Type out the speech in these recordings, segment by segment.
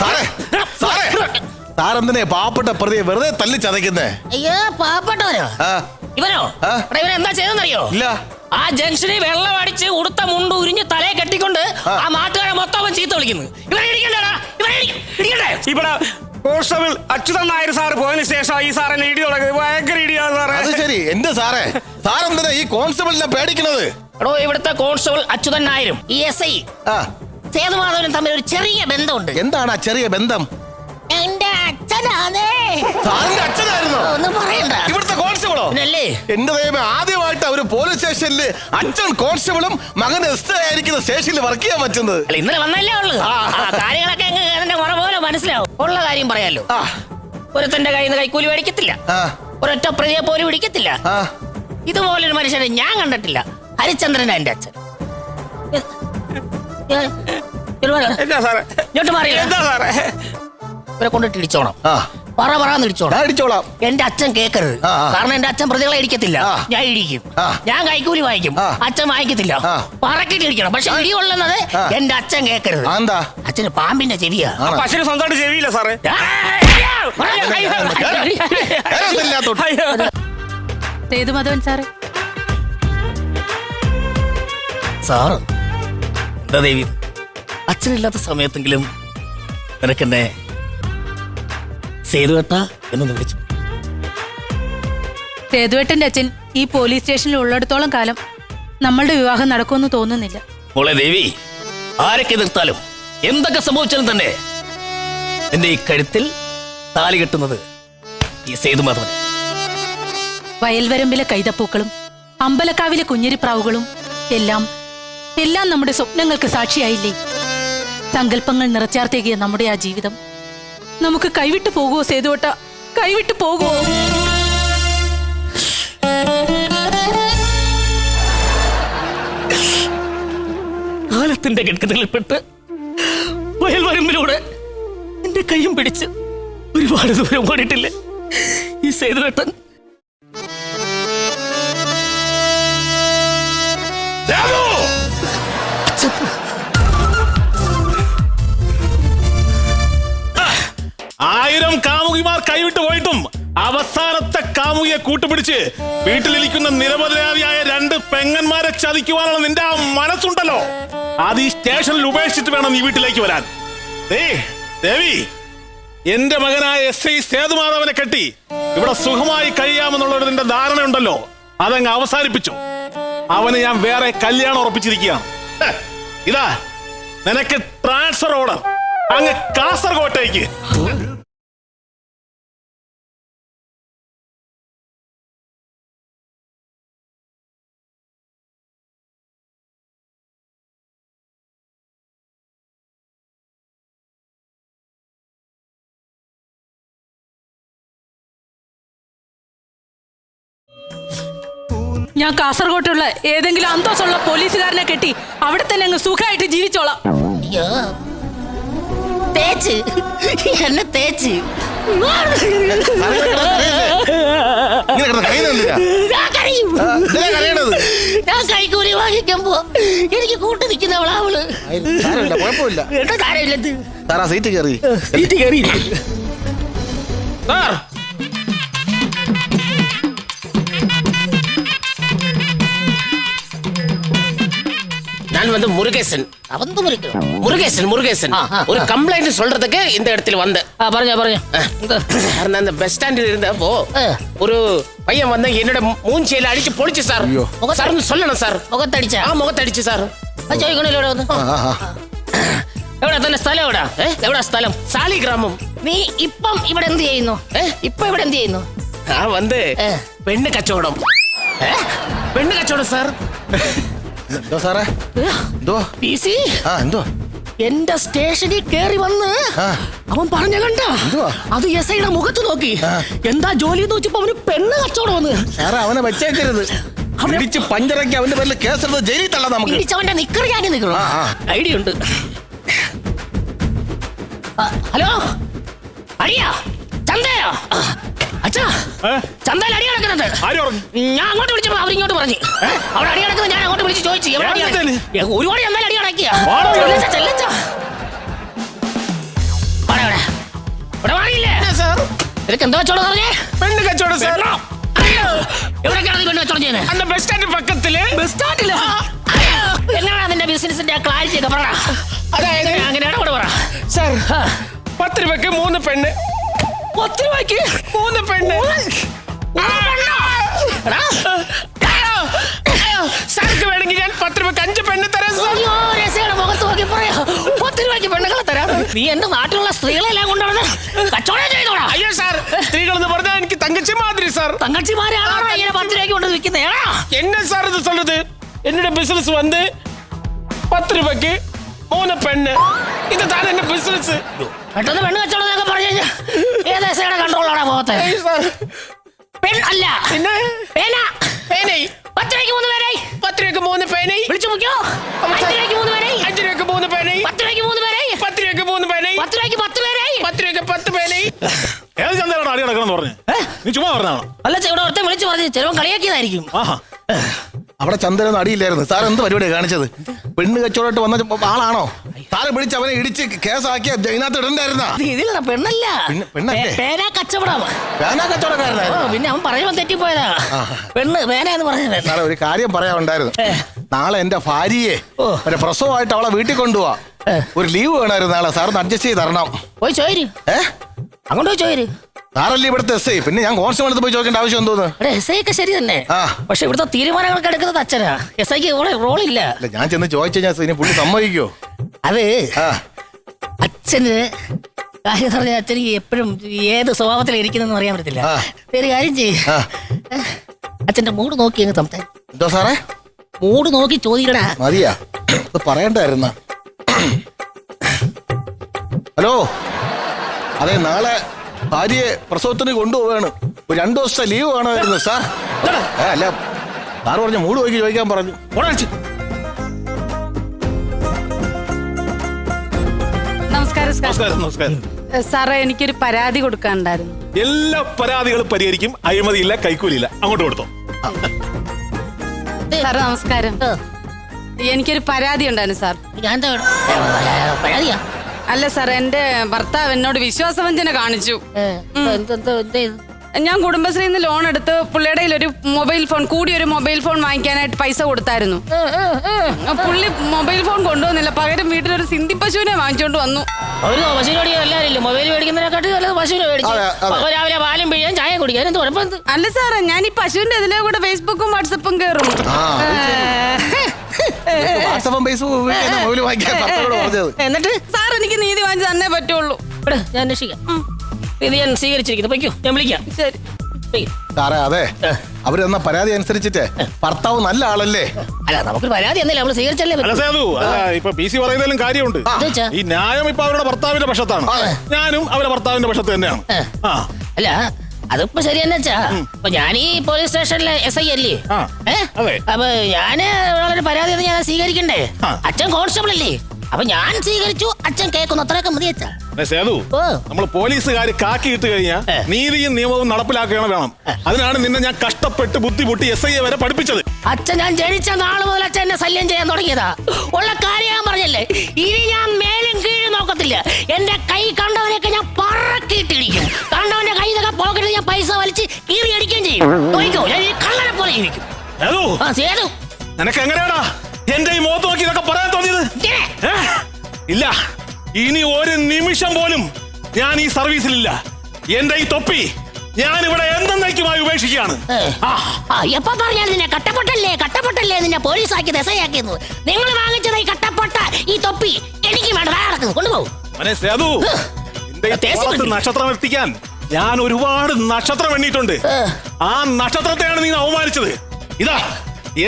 സാറേ സാറേ സാറെന്തിനെ പാവപ്പെട്ട പ്രതിയെ വെറുതെ തല്ലി ചതയ്ക്കുന്നേ? അയ്യോ പാവപ്പെട്ടവനോ? ആ. ഇവനോ? ഇവൻ എന്താ ചെയ്തെന്നറിയോ ഇല്ല. ആ ജംഗ്ഷനിൽ വെള്ളം അടിച്ച് ഉടുത്ത മുണ്ട് ഉരിഞ്ഞ് തലയെ കെട്ടിക്കൊണ്ട് ആ. നാട്ടുകാരെ മൊത്തം ചീത്ത വിളിക്കുന്നു. ഇവനെ ഇടിക്കണ്ടേടാ ഇവനെ ഇടി- ഇടിക്കണ്ടേ? ഇവിടെ കോൺസ്റ്റബിൾ അച്യുതൻ നായർ സാർ പോയതിനു ശേഷം ഈ സാറിനെ ഇടി തുടങ്ങിയത് ഭയങ്കര ഇടിയാണ് സാറേ. അത് ശരി. എന്റെ സാറേ? സാറെന്തിനാ ഈ കോൺസ്റ്റബിളിനെ പേടിക്കുന്നത്? എടോ ഇവിടുത്തെ കോൺസ്റ്റബിൾ അച്യുതൻ നായരും ഈ എസ് ഐ. ആ. സേതുമാധവനും തമ്മിൽ ഒരു ചെറിയ ബന്ധമുണ്ട്. എന്താണ് ആ ചെറിയ ബന്ധം? എന്റെ അച്ഛനാണേ. സാറിന്റെ അച്ഛനായിരുന്നോ. ഒന്നും പറയണ്ട. ഇവിടുത്തെ കോൺസ്റ്റബിളോ? പിന്നല്ലേ? എന്റെ ദൈവമേ ആദ്യമായിട്ട് അവർ പോലീസ് സ്റ്റേഷനിൽ അച്ഛൻ കോൺസ്റ്റബിളും മകൻ എസ് ഐ ആയിരിക്കുന്ന സ്റ്റേഷനിൽ വർക്ക് ചെയ്യാൻ പറ്റുന്നത്. അല്ല ഇന്നലെ വന്നല്ലേ ഉള്ളു. ആ. ആ കാര്യങ്ങളൊക്കെ അങ്ങ് അതിന്റെ മുറ പോലെ മനസ്സിലാവും. ഉള്ള കാര്യം പറയാലോ. ആ. ഒരുത്തന്റെ കയ്യിൽ നിന്ന് കൈക്കൂലി മേടിക്കത്തില്ല. ആ. ഒരൊറ്റ പ്രതിയെ പോലും പിടിക്കത്തില്ല ആ. ഇതുപോലൊരു മനുഷ്യനെ ഞാൻ കണ്ടിട്ടില്ല. ഹരിചന്ദ്രൻ എന്റെ അച്ഛൻ. എന്താ സാറേ ഇങ്ങോട്ട് മാറിയില്ല എന്താ സാറേ ഇവരെ കൊണ്ടിട്ട് ഇടിച്ചോണം ആ പറ പറയാന്ന് ഇടിച്ചോണം ഞാൻ അടിച്ചോളാം എന്റെ അച്ഛൻ കേക്കരുത് ആ, ആ. കാരണം എന്റെ അച്ഛൻ പ്രതികളെ ഇടിക്കത്തില്ല ആ. ഞാൻ ഇടിക്കും ആ. ഞാൻ കൈക്കൂലി വാങ്ങിക്കും ആ. അച്ഛൻ വാങ്ങിക്കത്തില്ല ആ. പറക്കിട്ട് ഇടിക്കണം പക്ഷെ ഇടി കൊള്ളുന്നത് ആ. എന്റെ അച്ഛൻ കേക്കരുത് എന്താ അച്ഛന് പാമ്പിന്റെ ചെവിയാ ആണോ? പശുവിന് സ്വന്തമായിട്ട് ചെവിയില്ല സാറേ ആ, അയ്യോ, അയ്യോ, അയ്യോ, അയ്യോ. അയ്യോ. സേതുമാധവൻ സാറ് സാറ് എന്താ ദേവി അച്ഛനില്ലാത്ത സമയത്തെങ്കിലും നിനക്കെന്നെ സേതുവേട്ട എന്നൊന്ന് വിളിച്ചു. സേതുവേട്ടന്റെ അച്ഛൻ ഈ പോലീസ് സ്റ്റേഷനിൽ ഉള്ളിടത്തോളം കാലം നമ്മളുടെ വിവാഹം നടക്കുമെന്ന് തോന്നുന്നില്ല. മോളെ ദേവി ആരൊക്കെ എതിർത്താലും എന്തൊക്കെ സംഭവിച്ചാലും തന്നെ എന്റെ ഈ കഴുത്തിൽ താലി കെട്ടുന്നത് ഈ സേതു മാധവൻ വയൽവരമ്പിലെ കൈതപ്പൂക്കളും അമ്പലക്കാവിലെ കുഞ്ഞിരിപ്രാവുകളും എല്ലാം എല്ലാം നമ്മുടെ സ്വപ്നങ്ങൾക്ക് സാക്ഷിയായില്ലേ? സങ്കല്പങ്ങൾ നിറച്ചാർത്തേകിയ നമ്മുടെ ആ ജീവിതം. നമുക്ക് കൈവിട്ടു പോകുമോ സേതുവട്ട? കൈവിട്ടു പോകുമോ കാലത്തിന്റെ കെട്ടുകളിൽപ്പെട്ട് വയൽവരമ്പിലൂടെ എന്റെ കൈയും പിടിച്ച് ഒരുപാട് ദൂരം ഓടിയിട്ടില്ലേ? ഈ സേതുവേട്ടൻ കാമുകിമാർ കൈവിട്ട് പോയിട്ടും അവസാനത്തെ കാമുകിയെ കൂട്ടുപിടിച്ച് വീട്ടിലിരിക്കുന്ന നിരപരാധിയായ രണ്ട് പെങ്ങന്മാരെ ചതിക്കുവാനുള്ള നിന്റെ ആ മനസ്സുണ്ടല്ലോ. അത് ഈ സ്റ്റേഷനിൽ ഉപേക്ഷിച്ചിട്ട് വേണം നീ വീട്ടിലേക്ക് വരാൻ. ദേവി എന്റെ മകനായ എസ് ഐ സേതുമാധവനെ കെട്ടി ഇവിടെ സുഖമായി കഴിയാമെന്നുള്ള ഒരു നിന്റെ ധാരണയുണ്ടല്ലോ. അതങ്ങ് അവസാനിപ്പിച്ചു. അവന് ഞാൻ വേറെ കല്യാണം ഉറപ്പിച്ചിരിക്കുകയാണ്. ഇതാ നിനക്ക് ട്രാൻസ്ഫർ ഓർഡർ. അങ്ങ് കാസർകോട്ടേക്ക്. ഞാൻ കാസർഗോട്ടുള്ള ഏതെങ്കിലും അന്തോസുള്ള പോലീസുകാരനെ കെട്ടി അവിടെ തന്നെ അങ്ങ് സുഖമായിട്ട് ജീവിച്ചോളാം. അയ്യോ. തേച്ച്. എന്നെ തേച്ച്. സാറേ, ഇങ്ങനെ കിടന്ന് കരയുന്നത് എന്തിനാ? ഞാൻ കരയും. ആ, എന്തിനാ കരയണത്? ഞാൻ കൈക്കൂലി വാങ്ങിക്കുമ്പോ എനിക്ക് കൂട്ടു നിൽക്കുന്നവളാവൾ ആയിരം- സാരമില്ല കുഴപ്പമില്ല. എന്താ? സീറ്റ് കയറി. സീറ്റ് കയറി. സാർ நான் வந்து முருகேசன் അവന്ത് മുറിക്കണം முருகேசன் முருகேசன் ஆ, ஆ, ஒரு ஆ. கம்ப்ளைண்ட் சொல்றதுக்கு இந்த இடத்துல வந்தேன் ആ പറഞ്ഞോ പറഞ്ഞോ എന്താ? நான் அந்த பஸ் ஸ்டாண்டில் இருந்தப்போ ஆ. ஒரு பையன் வந்து என்னோட மூஞ்சியில அடிச்சு பொழிச்சு சார் ஐயோ. சார்னு சொல்லணும் சார் മുഖത്തടിച്ച ஆ முகத்தடிச்சு சார் ചോദിക്കണല്ലോ ഇവിടെ വന്ന് ആ, ആ, ആ. എവിടെ തന്നെ സ്ഥലം എവിടെ ഏ? എവിടെ സ്ഥലം சாலி கிராமம் നീ ഇപ്പം ഇവിടെ എന്ത് ചെയ്യുന്നു ഏ? ഇപ്പൊ ഇവിടെ എന്ത് ചെയ്യുന്നു நான் வந்து ഏ. பெண்ணு கச்சவடம் பெண்ணு கச்சவடம் சார் എന്തോ സാറേ? എന്തോ? സി? ആ എന്തോ? എന്റെ സ്റ്റേഷനിൽ കേറി വന്ന് ആ. അവൻ പറഞ്ഞ കണ്ട. എന്തുവാ? അത് എസ് ഐയുടെ മുഖത്ത് നോക്കി. ആ. എന്താ ജോലി എന്ന് വെച്ചപ്പോ അവന് പെണ്ണ് കച്ചവടം വന്ന്. സാറേ അവനെ വെച്ചേക്കരുത്. അവനെ- ഇടിച്ച് പഞ്ചറക്കി അവന്റെ പേരിൽ കേസെടുത്ത് ജയിലിൽ തള്ളാം നമുക്ക്. ഇടിച്ചവന്റെ നിക്കറി ഞാൻ നിക്കണം ആ, ആ. ഐഡിയ ഉണ്ട് ആ, ഹലോ? അടിയാ? ചന്തയോ? അച്ഛാ ചന്തയിൽ അടി കിടക്കുന്നത്? ഞാൻ അങ്ങോട്ട് വിളിച്ചപ്പോ അവരിങ്ങോട്ട് പറഞ്ഞു. അവിടെ അടി കിടക്കുന്നത് ഞാൻ അങ്ങോട്ട് വിളിച്ച് ചോദിച്ചു. എവിടെ അടി കിടക്കുന്നത്? ഒരുപാട് ചന്തയിൽ അടി കിടക്കിയ. ചെല്ലച്ച ഇവിടെ മാറിയില്ലേ സാർ. നിനക്ക് എന്താ പറഞ്ഞേ പെണ്ണ് കച്ചവടം സാർ. അയ്യോ എവിടേക്കാണ് നീ പെണ്ണ് കച്ചവടം ചെയ്യുന്നത് അന്ന് ബസ് സ്റ്റാൻഡ് പക്കത്തിൽ. ബസ് സ്റ്റാൻഡിലോ? എങ്ങനെയാണ് നിന്റെ ബിസിനസിന്റെ ക്ലാരിറ്റി? ഒക്കെ പറ. അതായത്? അങ്ങനെയാണ് പറ. സാർ പത്ത് രൂപയ്ക്ക് മൂന്ന് പെണ്ണ്. പത്ത് രൂപയ്ക്ക് മൂന്ന് പെണ്ണ് ആ, എടാ, സാർക്ക് വേണമെങ്കിൽ ഞാൻ പത്ത് രൂപയ്ക്ക് അഞ്ച് പെണ്ണ് തരാം സാർ അയ്യോ രസയുടെ മുഖത്ത് നോക്കി പറയാ പത്ത് രൂപയ്ക്ക് പെണ്ണുങ്ങളെ തരാം നീ എന്റെ നാട്ടിലുള്ള സ്ത്രീകളെല്ലാം കൊണ്ടുവന്ന് കച്ചവടം ചെയ്തോടാ അയ്യോ സാർ സ്ത്രീകൾ എന്ന് പറഞ്ഞാൽ എനിക്ക് തങ്കച്ചി മാതിരി സാർ തങ്കച്ചിമാരാണോ ഇങ്ങനെ പത്ത് രൂപയ്ക്ക് കൊണ്ട് വിൽക്കുന്നത് ഏടാ என்ன சார் இது சொல்றது என்னோட பிசினஸ் வந்து பத்து ரூபாய்க்கு மூணு பெண்ணு இதுதான் என்ன பிசினஸ் പെട്ടെന്ന് പെണ്ണ് കച്ചവടം എന്നൊക്കെ പറഞ്ഞു കഴിഞ്ഞാൽ ഏത് എസയുടെ കൺട്രോളാണ് പോകത്തെ പെൺ അല്ല. പിന്നെ? പേന. പേനൈ. പത്ത് രൂപയ്ക്ക് മൂന്ന് പേനായി പത്ത് രൂപയ്ക്ക് മൂന്ന് പേനൈ. വിളിച്ചു മുഖ്യോ അഞ്ച് മൂന്ന് പേനായി അഞ്ച് മൂന്ന് പേനായി പത്ത് രൂപയ്ക്ക് മൂന്ന് പേനായി പത്ത് രൂപയ്ക്ക് മൂന്ന് പേനായി പത്ത് രൂപയ്ക്ക് പത്ത് പേനായി പത്ത് രൂപയ്ക്ക് പത്ത് പേനായി ഏത് ചന്തയിലാണ് അടി നടക്കണം പറഞ്ഞു? നീ ചുമ്മാ പറഞ്ഞാണോ? അല്ല ഇവിടെ ഒരുത്തൻ വിളിച്ചു പറഞ്ഞു ചിലവൻ കളിയാക്കിയതായിരിക്കും. ആഹാ. അവിടെ ചന്ദ്രനൊന്നും അടിയില്ലായിരുന്നു. സാർ എന്ത് പരിപാടിയാണ് കാണിച്ചത്? പെണ്ണ് കച്ചവടമായിട്ട് വന്ന ആളാണോ? സാറ് പിടിച്ച് അവനെ ഇടിച്ച് കേസാക്കിയ ഇതിനകത്ത് ഇടണ്ടായിരുന്ന? ഇത് ഇതിലല്ല പെണ്ണല്ല. പേന കച്ചവടം. പേന ഓ, കച്ചവടക്കാരനായിരുന്നു പിന്നെ അവൻ പറയുമ്പോൾ തെറ്റിപ്പോയതാ. പെണ്ണ് പേന എന്ന് പറഞ്ഞത്. സാറേ ഒരു കാര്യം പറയാനുണ്ടായിരുന്നു. നാളെ എന്റെ ഭാര്യയെ ഒരു പ്രസവമായിട്ട് അവളെ വീട്ടിൽ കൊണ്ടുപോവാ. ഒരു ലീവ് വേണമായിരുന്നു നാളെ. സാറിന് അഡ്ജസ്റ്റ് ചെയ്ത് തരണം. പോയി ചോര് ഏ? അങ്ങോട്ട് പോയി ചോര് സാറല്ലേ ഇവിടുത്തെ എസ് ഐ? പിന്നെ ഞാൻ കോൺസ്റ്റബിൾ അടുത്ത് പോയി ചോദിക്കേണ്ട ആവശ്യം എന്തോന്ന്? എസ് ഐ ഒക്കെ ശരി തന്നെ. ആ. പക്ഷെ ഇവിടുത്തെ തീരുമാനങ്ങളൊക്കെ എടുക്കുന്നത് അച്ഛനാ. എസ് ഐക്ക് ഇവിടെ റോളില്ല. അല്ല ഞാൻ ചെന്ന് ചോദിച്ചു കഴിഞ്ഞാൽ ഇനി പുള്ളി സമ്മതിക്കോ? അത് ആ. അച്ഛന് കാര്യം പറഞ്ഞ അച്ഛന് എപ്പോഴും ഏത് ഇരിക്കുന്നെന്ന് അറിയാൻ പറ്റില്ല ആ. ഒരു കാര്യം ചെയ്യ. ആ. അച്ഛന്റെ മൂട് നോക്കി അങ്ങ് സംസാരിക്കും. എന്തോ സാറേ? മൂട് നോക്കി ചോദിക്കടാ. മതിയാ. ഇത് പറയണ്ടായിരുന്ന. ഹലോ. അതെ നാളെ ഭാര്യയെ പ്രസവത്തിന് കൊണ്ടുപോവാണ് ഒരു രണ്ടു ദിവസത്തെ ലീവ് വേണമായിരുന്നു സാർ ഏ, അല്ല സാറ് പറഞ്ഞു മൂട് നോക്കി ചോദിക്കാൻ പറഞ്ഞു. ഒരാഴ്ച നമസ്കാരം സാർ നമസ്കാരം നമസ്കാരം. സാറേ എനിക്കൊരു പരാതി കൊടുക്കാനുണ്ടായിരുന്നു. എല്ലാ പരാതികളും പരിഹരിക്കും. അഴിമതിയില്ല കൈക്കൂലിയില്ല. അങ്ങോട്ട് കൊടുത്തോ. സാർ നമസ്കാരം. എനിക്കൊരു പരാതി ഉണ്ടായിരുന്നു സാർ ഞാൻ എന്താ പരാതിയാ? അല്ല സാർ എന്റെ ഭർത്താവ് എന്നോട് വിശ്വാസവഞ്ചന കാണിച്ചു? ഞാൻ കുടുംബശ്രീയിൽ നിന്ന് ലോൺ എടുത്ത് പുള്ളിയുടെ ഒരു മൊബൈൽ ഫോൺ കൂടി ഒരു മൊബൈൽ ഫോൺ വാങ്ങിക്കാനായിട്ട് പൈസ കൊടുത്തായിരുന്നു. പുള്ളി മൊബൈൽ ഫോൺ കൊണ്ടുവന്നില്ല. പകരം വീട്ടിലൊരു സിന്ധി പശുവിനെ വാങ്ങിച്ചോണ്ട് വന്നു. ഒരു മൊബൈൽ മേടിക്കുന്നതിനെക്കാട്ടി നല്ലത് പശുവിനെ മേടിച്ചു. അതെ, അതെ. അപ്പൊ രാവിലെ പാലും പിഴിയാൻ ചായ കുടിക്കാൻ എന്ത് കുഴപ്പം അല്ല സാറേ ഞാൻ ഈ പശുവിന്റെ ഇതിലെ കൂടെ ഫേസ്ബുക്കും വാട്സപ്പും കേറും. എന്നിട്ട്? സാർ എനിക്ക് നീതി വാങ്ങിച്ചു തന്നെ പറ്റുള്ളൂ. ഇവിടെ ഞാൻ അന്വേഷിക്കാം. ഇത് ഞാൻ സ്വീകരിച്ചിരിക്കുന്നു. പൊയ്ക്കോ ഞാൻ വിളിക്കാം. ശരി. പൊയ്ക്കോ. സാറേ അതെ. അവർ തന്ന പരാതി അനുസരിച്ചിട്ട് ഭർത്താവ് നല്ല ആളല്ലേ? അല്ല നമുക്കൊരു പരാതി എന്നല്ലേ നമ്മൾ സ്വീകരിച്ചല്ലേ അല്ല പറ്റൂ. സേതു അല്ല ഇപ്പൊ പി സി പറയുന്നതിലും കാര്യമുണ്ട്. എന്താ വെച്ചാ? ഈ ന്യായം ഇപ്പൊ അവരുടെ ഭർത്താവിന്റെ പക്ഷത്താണ് ഞാനും അവരുടെ ഭർത്താവിന്റെ പക്ഷത്ത് തന്നെയാണ്. ഏ. ആ. അല്ല അതിപ്പോ ശരി തന്നെ വെച്ചാ. അപ്പൊ ഞാൻ ഈ പോലീസ് സ്റ്റേഷനിലെ എസ് ഐ അല്ലേ? ആ. ഏ? അതെ. അപ്പൊ ഞാൻ പരാതി ഞാൻ സ്വീകരിക്കണ്ടേ? ആ. അച്ഛൻ കോൺസ്റ്റബിൾ അല്ലേ? അപ്പൊ ഞാൻ സ്വീകരിച്ചു അച്ഛൻ കേൾക്കുന്നു അത്രയൊക്കെ മതി അച്ഛാ സേതു. ഓ. നമ്മൾ പോലീസുകാർ കാക്കിയിട്ട് കഴിഞ്ഞാൽ. നീതിയും നിയമവും നടപ്പിലാക്കുകയാണ് വേണം. അതിനാണ് നിന്നെ ഞാൻ കഷ്ടപ്പെട്ട് ബുദ്ധിമുട്ടി എസ് ഐ വരെ പഠിപ്പിച്ചത്. അച്ഛൻ ഞാൻ ജനിച്ച നാൾ മുതൽ അച്ഛൻ എന്നെ ശല്യം ചെയ്യാൻ തുടങ്ങിയതാ. ഉള്ള കാര്യം ഞാൻ പറഞ്ഞല്ലേ? ഇനി ഞാൻ മേലും കീഴും നോക്കത്തില്ല. എന്റെ കൈ കണ്ടവനെയൊക്കെ ഞാൻ പറക്കിയിട്ടിരിക്കും. കണ്ടവന്റെ കൈ ഇതൊക്കെ പോക്കറ്റിൽ ഞാൻ പൈസ വലിച്ച് കീറി അടിക്കുകയും ചെയ്യും. നോക്കിക്കോ ഞാൻ ഈ കള്ളനെ പോലെ ജീവിക്കും. സേതു. ആ സേതു. നിനക്ക് എങ്ങനെയാടാ എന്റെ ഈ മുഖത്ത് നോക്കി ഇതൊക്കെ പറയാൻ തോന്നിയത്. ഏ? ഇല്ല. ഇനി ഒരു നിമിഷം പോലും ഞാൻ ഈ സർവീസിലില്ല. എന്റെ ഈ തൊപ്പി ഞാൻ ഇവിടെ എന്തെന്നേക്കുമായി ഉപേക്ഷിക്കുകയാണ്. ആ. എപ്പോ പറഞ്ഞാൽ നിന്നെ കട്ടപ്പൊട്ടല്ലേ കട്ടപ്പൊട്ടല്ലേ നിന്നെ പോലീസ് ആക്കി എസ് ഐ നിങ്ങൾ വാങ്ങിച്ചത് ഈ കട്ടപ്പൊട്ട ഈ തൊപ്പി എനിക്ക് വേണ്ട കിടക്കുന്നു കൊണ്ടുപോകും മോനെ സേതു നിന്റെ ഈ തോളത്ത്. നക്ഷത്രം എത്തിക്കാൻ ഞാൻ ഒരുപാട് നക്ഷത്രം എണ്ണിയിട്ടുണ്ട്. ആ നക്ഷത്രത്തെയാണ് നീ അവമാനിച്ചത്. ഇതാ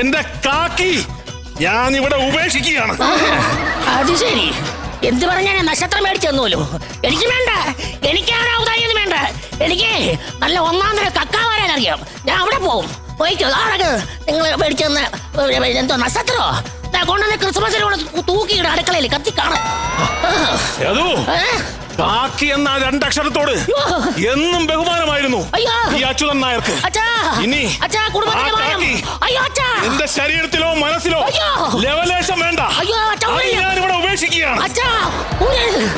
എന്റെ കാക്കി. ഞാൻ ഇവിടെ ഉപേക്ഷിക്കുകയാണ് അത് ശരി. എന്ത് പറഞ്ഞാൽ നക്ഷത്രം മേടിച്ചു തന്നുവല്ലോ എനിക്ക് വേണ്ട. എനിക്ക് ആരാ വേണ്ട. എനിക്ക് നല്ല ഒന്നാം തരം കക്ക വരാൻ അറിയാം. ഞാൻ അവിടെ പോവും. പോയിക്കോ. നിങ്ങൾ മേടിച്ചു തന്ന എന്തോ നക്ഷത്രോ? കൊണ്ടുവന്ന് ക്രിസ്മസിന് കൊണ്ട് തൂക്കിയിട അടുക്കളയിൽ കത്തി കാണാം. സേതു കാക്കി എന്ന ആ രണ്ടക്ഷരത്തോട് എന്നും ബഹുമാനമായിരുന്നു അയ്യോ. ഈ അച്യുതൻ നായർക്ക്. അച്ഛാ. ഇനി അച്ഛാ കുടുംബത്തിന്റെ ആ മാനം കാക്കി. അയ്യോ അച്ഛാ. എന്റെ ശരീരത്തിലോ മനസ്സിലോ അയ്യോ. ലവലേശം വേണ്ട. അയ്യോ, അച്ഛാ, അത് ഉയ്യോ. ഞാൻ ഇവിടെ ഉപേക്ഷിക്കുകയാണ്. അച്ഛാ ഊരരുത്.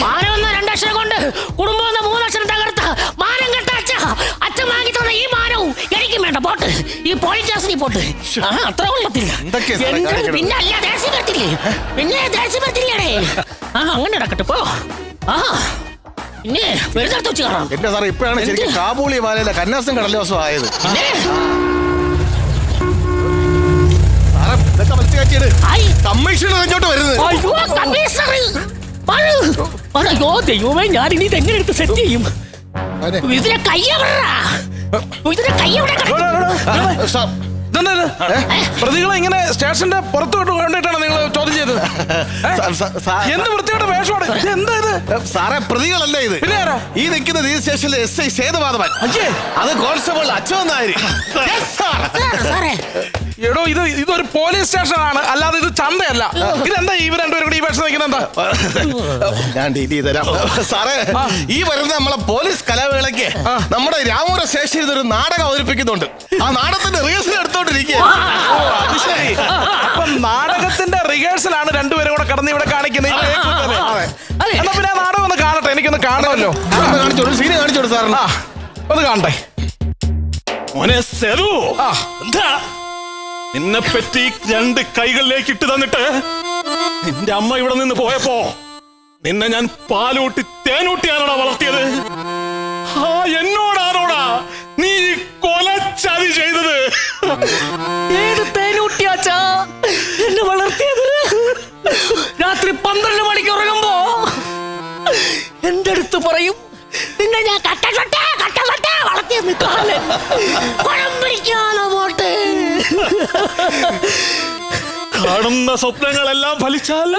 മാനം എന്ന രണ്ടക്ഷരം കൊണ്ട് കുടുംബം എന്ന മൂന്ന് വേണ്ട. പോട്ട്. ഈ പോലീസ് സ്റ്റേഷനിൽ പോട്ട്. ആ അത്ര കൊള്ളത്തില്ല. എന്തൊക്കെയാ സാറേ എന്ത്? കാണിക്കണത്? പിന്നെ അല്ല വരത്തില്ലേ? പിന്നെ ദേഷ്യം വരത്തില്ലേടേ? ആ അങ്ങനെ നടക്കട്ടെ പോ. ആ പിന്നെ വെറുതെ വെച്ച് കാണാം. എന്റെ സാറേ ഇപ്പോഴാണ് ശരിക്കും എന്ത്? കാബൂളി മാലയിലെ കന്യാസം കടലോസം ആയത്. പിന്നെ? സാറേ ഇതൊക്കെ വലിച്ചു കയറ്റിയത് ആയി. കമ്മീഷണർ ഇങ്ങോട്ട് വരുന്നത്. അയ്യോ കമ്മീഷണർ വരൂ. വരൂ. അയ്യോ ദൈവമേ ഞാൻ ഇനി ഇതെങ്ങനെ എടുത്ത് സെറ്റ് ചെയ്യും? അതെ. ഇതിലെ സാർ, ഇതെന്താ ഇത്? പ്രതികളെ ഇങ്ങനെ സ്റ്റേഷന്റെ പുറത്ത് വിട്ട് കൊണ്ടിട്ടാണ് നിങ്ങൾ ചോദ്യം ചെയ്തത്? ഏ? സാർ, സാർ, സാർ, എന്ത് വൃത്തിയുടെ വേഷമാണ്? ഇത് എന്താ ഇത്? സാറേ പ്രതികളല്ലേ ഇത്? പിന്നെ ആരാ? ഈ നിൽക്കുന്ന ഈ സ്റ്റേഷനിലെ എസ് ഐ സേതുമാധവൻ അയ്യേ. അത് കോൺസ്റ്റബിൾ അച്ഛൻ. സാറേ. എടോ ഇത് ഇതൊരു പോലീസ് സ്റ്റേഷൻ ആണ് അല്ലാതെ ഇത് ചന്തയല്ല. ഇതെന്താ ഇവർ രണ്ടുപേരും കൂടി ഈ വേഷം നിൽക്കുന്നത്? ഞാൻ ഡീൽ ചെയ്ത് തരാം. സാറേ ഈ വരുന്ന നമ്മളെ പോലീസ് കലാവേളയ്ക്ക് നമ്മുടെ രാമൂര ശേഷി ഇതൊരു നാടകം അവതരിപ്പിക്കുന്നുണ്ട്. ആ നാടകത്തിന്റെ റിഹേഴ്സൽ എടുത്തോണ്ടിരിക്കുക ശരി. അപ്പൊ നാടകത്തിന്റെ റിഹേഴ്സൽ ആണ് രണ്ടുപേരും കൂടെ കടന്ന് ഇവിടെ കാണിക്കുന്നത്. ഈ. എന്നാ പിന്നെ ആ നാടകം ഒന്ന് കാണട്ടെ. എനിക്കൊന്ന് കാണുമല്ലോ കാണിച്ചോളൂ. സീന് കാണിച്ചോളൂ സാറിന്. ആ. ഒന്ന് കാണട്ടെ. മോനെ സെറു. ആ. എന്താ? നിന്നെ പറ്റി രണ്ട് കൈകളിലേക്ക് ഇട്ട് തന്നിട്ട് നിന്റെ അമ്മ ഇവിടെ നിന്ന് പോയപ്പോ നിന്നെ ഞാൻ പാലൂട്ടി തേനൂട്ടിയാണോടാ വളർത്തിയത്? ആ എന്നോടാണോടാ നീ കൊല കൊലച്ചതി ചെയ്തത്? ഏത് തേനൂട്ടിയാച്ചാ എന്നെ വളർത്തിയത്? രാത്രി പന്ത്രണ്ട് മണിക്ക് ഉറങ്ങുമ്പോ എന്റെ അടുത്ത് പറയും നിന്നെ ഞാൻ കട്ട കട്ട കട്ട കട്ട വളർത്തിയെന്ന് കാലൻ പോട്ട് കാണുന്ന സ്വപ്നങ്ങളെല്ലാം ഫലിച്ചാൽ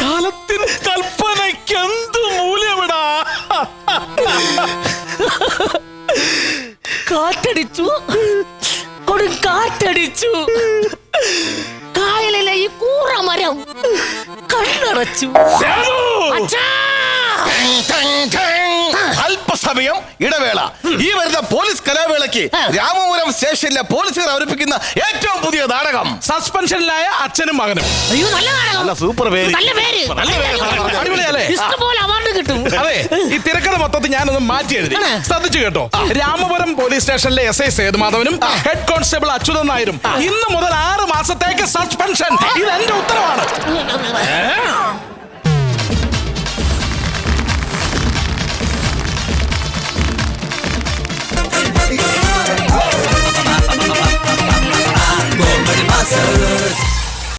കാലത്തിന് കൽപ്പനയ്ക്ക് എന്ത് മൂല്യമിടാ? കാറ്റടിച്ചു. കൊടും കാറ്റടിച്ചു. കായലിലെ ഈ കൂറ മരം കണ്ണടച്ചു അച്ഛാ! അല്പസമയം ഇടവേള. ഈ വരുന്ന പോലീസ് കലാവേളയ്ക്ക് രാമപുരം സ്റ്റേഷനിലെ പോലീസുകാർ അവതരിപ്പിക്കുന്ന ഏറ്റവും പുതിയ നാടകം. സസ്പെൻഷനിലായ അച്ഛനും മകനും. അയ്യോ നല്ല നാടകം. നല്ല സൂപ്പർ പേര്. നല്ല പേര്. നല്ല പേര്. സാറേ അടിപൊളിയല്ലേ? ഇഷ്ടംപോലെ അവാർഡ് കിട്ടും. അതെ ഈ തിരക്കഥ മൊത്തത്തിൽ ഞാനൊന്ന് മാറ്റി എഴുതി. ശ്രദ്ധിച്ചു കേട്ടോ. രാമപുരം പോലീസ് സ്റ്റേഷനിലെ എസ് ഐ സേതുമാധവനും ഹെഡ് കോൺസ്റ്റബിൾ അച്യുതൻ നായരും. ഇന്ന് മുതൽ ആറ് മാസത്തേക്ക് സസ്പെൻഷൻ. ഇത് എന്റെ ഉത്തരവാണ്. Sunrise.